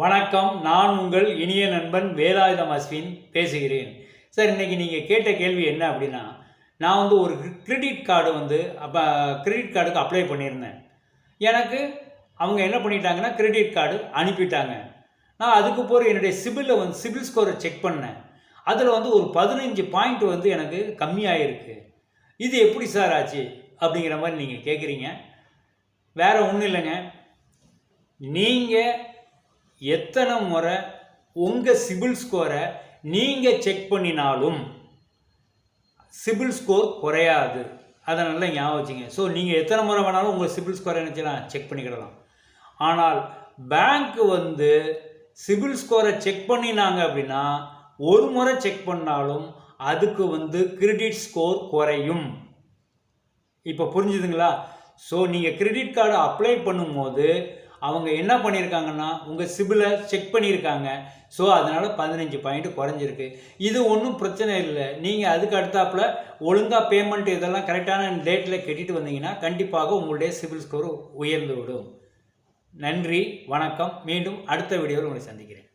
வணக்கம் நான் உங்கள் இனிய நண்பன் வேலாயுதம் அஸ்வின் பேசுகிறேன். சார் இன்றைக்கி நீங்கள் கேட்ட கேள்வி என்ன அப்படின்னா நான் வந்து ஒரு கிரெடிட் கார்டு வந்து அப்போ கிரெடிட் கார்டுக்கு அப்ளை பண்ணியிருந்தேன். எனக்கு அவங்க என்ன பண்ணிட்டாங்கன்னா கிரெடிட் கார்டு அனுப்பிட்டாங்க. நான் அதுக்கு போகிற என்னுடைய சிபிலில் வந்து சிபில் ஸ்கோரை செக் பண்ணேன். அதில் வந்து ஒரு பதினஞ்சு பாயிண்ட் வந்து எனக்கு கம்மியாகிருக்கு இது எப்படி சார் ஆச்சு? அப்படிங்கிற மாதிரி நீங்கள் கேட்குறீங்க வேறு ஒன்றும் இல்லைங்க. நீங்கள் எத்தனை முறை உங்கள் சிபில் ஸ்கோரை நீங்கள் செக் பண்ணினாலும் சிபில் ஸ்கோர் குறையாது. அதை நல்லா ஞாபகம் வச்சுங்க. ஸோ நீங்கள் எத்தனை முறை வேணாலும் உங்கள் சிபில் ஸ்கோரை நினச்சலாம் செக் பண்ணிக்கிடலாம். ஆனால் பேங்க் வந்து சிபில் ஸ்கோரை செக் பண்ணினாங்க அப்படின்னா ஒரு முறை செக் பண்ணாலும் அதுக்கு வந்து கிரெடிட் ஸ்கோர் குறையும். இப்போ புரிஞ்சுதுங்களா? ஸோ நீங்கள் கிரெடிட் கார்டு அப்ளை பண்ணும்போது அவங்க என்ன பண்ணியிருக்காங்கன்னா உங்கள் சிபிலை செக் பண்ணியிருக்காங்க. ஸோ அதனால் பதினஞ்சு பாயிண்ட் குறைஞ்சிருக்கு. இது ஒன்றும் பிரச்சனை இல்லை. நீங்கள் அதுக்கு அடுத்தாப்புல ஒழுங்காக பேமெண்ட் இதெல்லாம் கரெக்டான டேட்டில் கட்டிட்டு வந்தீங்கன்னா கண்டிப்பாக உங்களுடைய சிபில் ஸ்கோர் உயர்ந்து விடும். நன்றி வணக்கம். மீண்டும் அடுத்த வீடியோவில் உங்களை சந்திக்கிறேன்.